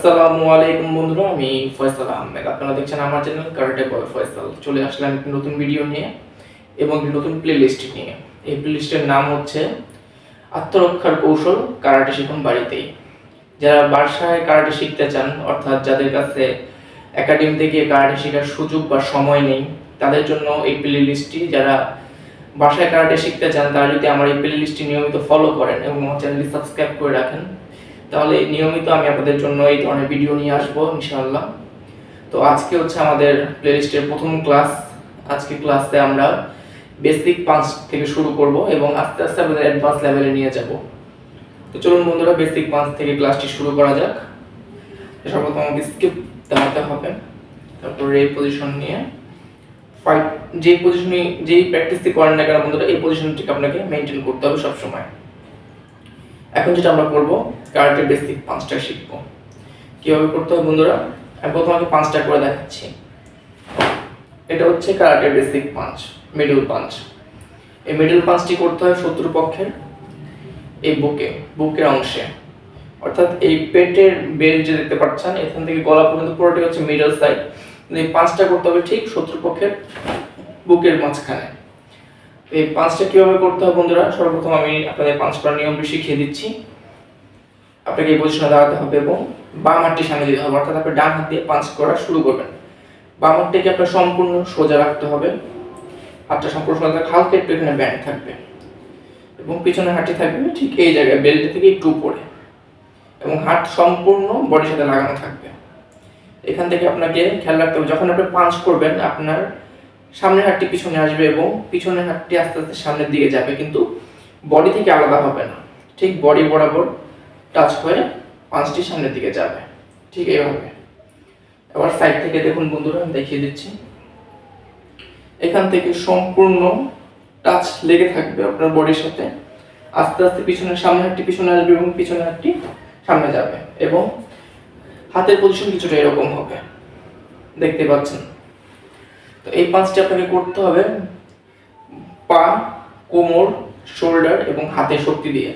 আসসালামু আলাইকুম বন্ধুরা, আমি ফয়সাল আহমেদ। আপনারা দেখছেন আমার চ্যানেল কারাটে বয় ফয়সাল চলে আসলাম একটি নতুন ভিডিও নিয়ে এবং একটি নতুন প্লে লিস্ট নিয়ে। এই প্লে লিস্টের নাম হচ্ছে আত্মরক্ষার কৌশল কারাটে শিখুন বাড়িতেই। যারা বাসায় কারাটে শিখতে চান, অর্থাৎ যাদের কাছে একাডেমি থেকে কারাটে শেখার সুযোগ বা সময় নেই, তাদের জন্য এই প্লে লিস্টটি যারা বাসায় কারাটে শিখতে চান, তারা যদি আমার এই প্লে লিস্টটি নিয়মিত ফলো করেন এবং আমার চ্যানেলটি সাবস্ক্রাইব করে রাখেন তাহলে নিয়মিত আমি আপনাদের জন্য এই ধরনের ভিডিও নিয়ে আসব, ইনশাআল্লাহ। তো আজকে হচ্ছে আমাদের প্লেলিস্টের প্রথম ক্লাস আজকে ক্লাসে আমরা বেসিক পাঁচ থেকে শুরু করব এবং আস্তে আস্তে আমাদের অ্যাডভান্স লেভেলে নিয়ে যাব। তো চলুন বন্ধুরা বেসিক পাঁচ থেকে ক্লাসটি শুরু করা যাক। সর্বপ্রথম আমাকে স্কিপ দাঁড়াতে হবে। তারপর এই পজিশন নিয়ে ফাইট যেই পজিশনে যেই প্র্যাকটিসটি করেন না কেন বন্ধুরা, এই পজিশনটিকে আপনাকে মেনটেন করতে হবে সবসময়। এখন যেটা আমরা করব কারাটের বেসিক পাঁচটা শিখব। কীভাবে করতে হবে বন্ধুরা? আমি প্রথমে পাঁচটা করে দেখাচ্ছি। এটা হচ্ছে কারাটের বেসিক পাঁচ মিডল পাঁচ। এই মিডল পাঁচটি করতে হয় শত্রু পক্ষের এই বুকে, বুকের অংশে। অর্থাৎ এই পেটের বেল যে দেখতে পাচ্ছেন, এখান থেকে গলা পর্যন্ত পুরোটাই হচ্ছে মিডল সাইড এই পাঁচটা করতে হবে ঠিক শত্রু পক্ষের বুকের মাঝখানে। এই পাঁচটা কীভাবে করতে হবে বন্ধুরা? সর্বপ্রথম আমি আপনাদের পাঁচ করার নিয়মটি শিখিয়ে দিচ্ছি। আপনাকে এই পজিশনে দাঁড়াতে হবে এবং বাম হাতটি সামনে দিতে হবে। অর্থাৎ আপনি ডান হাত দিয়ে পাঁচ করা শুরু করবেন। বাম হাতটিকে আপনার সম্পূর্ণ সোজা রাখতে হবে। হাতটা সম্পূর্ণ সোজা থাকবে হালকা একটু এখানে ব্যান্ড থাকবে। এবং পিছনের হাতটি থাকবে ঠিক এই জায়গায় বেল্ট থেকে একটু উপরে। এবং হাত সম্পূর্ণ বডির সাথে লাগানো থাকবে। এখান থেকে আপনাকে খেয়াল রাখতে হবে, যখন আপনি পাঞ্চ করবেন, আপনার সামনের হাতটি পিছনে আসবে এবং পিছনের হাতটি আস্তে আস্তে সামনের দিকে যাবে, কিন্তু বডি থেকে আলাদা হবে না। ঠিক বডি বরাবর টাচ হয়ে পাঁচটি সামনের দিকে যাবে। ঠিক এইভাবে। এবার সাইড থেকে দেখুন বন্ধুরা, আমি দেখিয়ে দিচ্ছি। এখান থেকে সম্পূর্ণ টাচ লেগে থাকবে আপনার বডির সাথে। আস্তে আস্তে পিছনের, সামনের হাতটি পিছনে আসবে এবং পিছনের হাতটি সামনে যাবে এবং হাতের পজিশন কিছুটা এরকম হবে। দেখতে পাচ্ছেন? তো এই পাঁচটি আপনাকে করতে হবে, পা, কোমর, শোল্ডার এবং হাতের শক্তি দিয়ে।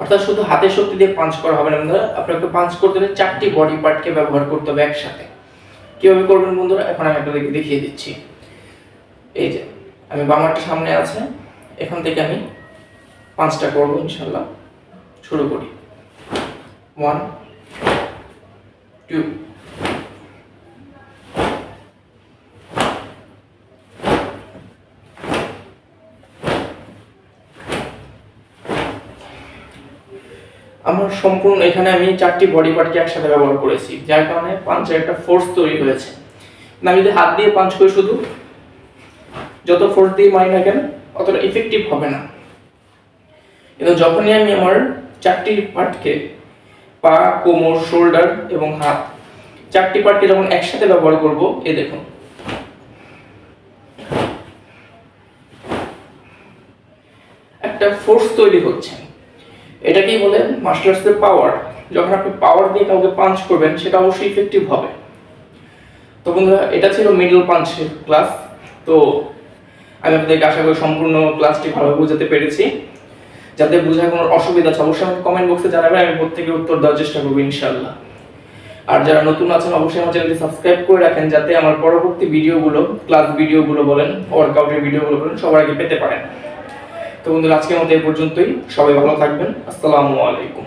অর্থাৎ শুধু হাতের শক্তি দিয়ে পাঞ্চ করা হবে না বন্ধুরা, আপনাকে পাঞ্চ করতে হলে চারটি বডি পার্টকে ব্যবহার করতে হবে একসাথে। কীভাবে করবেন বন্ধুরা? এখন আমি আপনাদেরকে দেখিয়ে দিচ্ছি। এই যে, আমি বামারটা সামনে আছে, এখান থেকে আমি পাঁচটা করব ইনশাল্লাহ শুরু করি। ওয়ান টু আমার সম্পূর্ণ এখানে আমি চারটি বডি পার্টকে একসাথে ব্যবহার করেছি, যার কারণে পাঞ্চের একটা ফোর্স তৈরি হয়েছে। না আমি যদি হাত দিয়ে পাঞ্চ করি শুধু, যত ফোর্স দিয়ে মারি না কেন, অতটা ইফেক্টিভ হবে না। কিন্তু যখনই আমি আমার চারটি পার্টকে পা, কোমর শোল্ডার এবং হাত, চারটি পার্টকে যখন একসাথে ব্যবহার করব, এ দেখুন। একটা ফোর্স তৈরি হচ্ছে। এটাকেই বলে আর্টসের পাওয়ার যখন আপনি পাওয়ার দিয়ে কাউকে পাঞ্চ করবেন, সেটা অবশ্যই ইফেক্টিভ হবে। তো বন্ধুরা, এটা ছিল মিডল পাঞ্চের ক্লাস তো আমি আপনাদেরকে আশা করি সম্পূর্ণ ক্লাসটি ভালোভাবে বোঝাতে পেরেছি। যাতে বোঝার কোনো অসুবিধা আছে, অবশ্যই আমাকে কমেন্ট বক্সে জানাবেন, আমি প্রত্যেকের উত্তর দেওয়ার চেষ্টা করব ইনশাল্লাহ আর যারা নতুন আছেন, অবশ্যই আমার চ্যানেলটি সাবস্ক্রাইব করে রাখেন, যাতে আমার পরবর্তী ভিডিওগুলো ক্লাস ভিডিওগুলো বলেন ওয়ার্কআউটের ভিডিওগুলো বলেন, সবার আগে পেতে পারেন। তো বন্ধুরা আজকের মতো এই পর্যন্তই। সবাই ভালো থাকবেন। আসসালামু আলাইকুম।